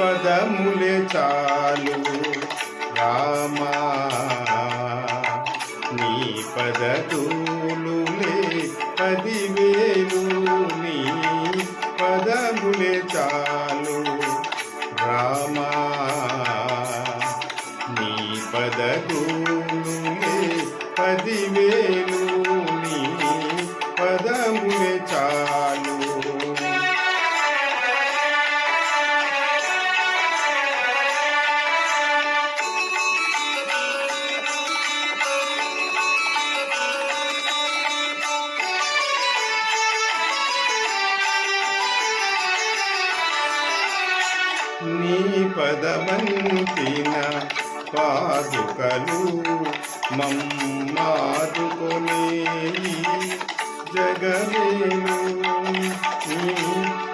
పదములే చాలు. రామా నీ పదతూలులే పదివేలు. నీ పదములే చాలు. రామా నీ పదతూలులే పదివేలు. నీ పదమంతిన పాదుకలు మమ్మాదుకొనే జగమేను నీ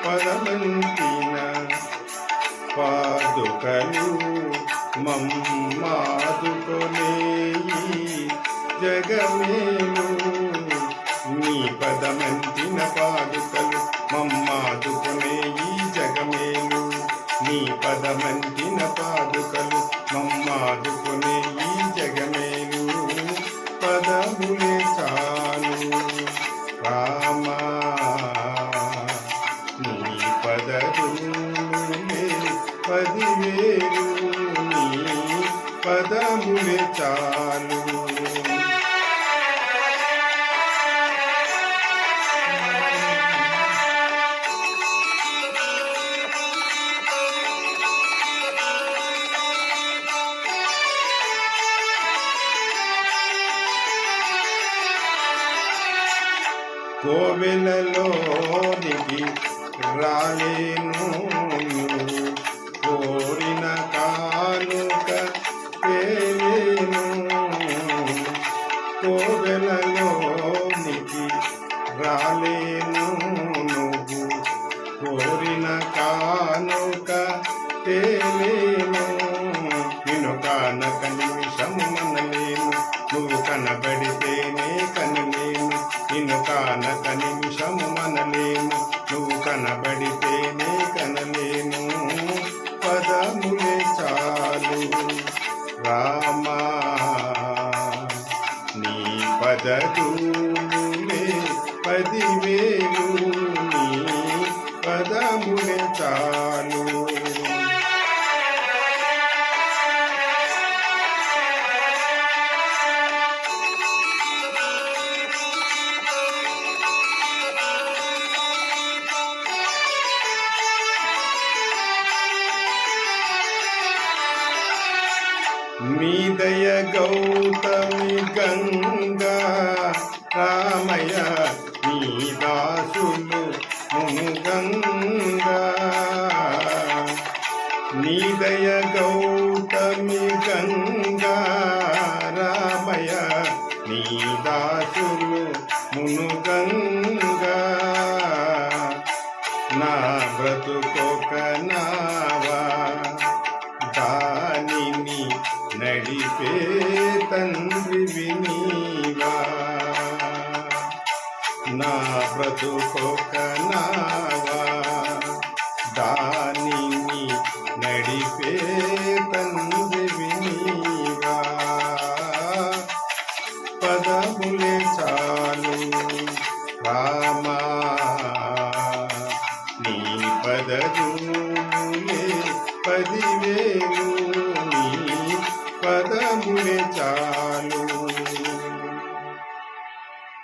పదమంతిన పాదుకలు మమ్మాదుకొనే జగమేను నీ పదమంతిన పాదుకలు పదములే పదివేలు పదములే చాలు కోవెలలోనికి రాలేను కోరిన కానుక తేలేను కోవెలలోనికి రాలేను నువ్వు. కోరిన కానుక తేలేను నిన్ను కానక కనబడితేనే కనలేను పదములే చాలు. రామా నీ పదములే పదివేలు నీ పదములే చాలు. మీదయ గౌతమి గంగా రామయ మీ దాసులు గంగా నీదయ గౌతమి గంగా రామయ నీ దాసులు మును గంగా నా బ్రతుకొక నావా దానిని నడిపే తండ్రి వినీవా. నా బ్రతుకొక నావా దానిని నడిపే తండ్రి వినీవా. పదములే చాలు రామా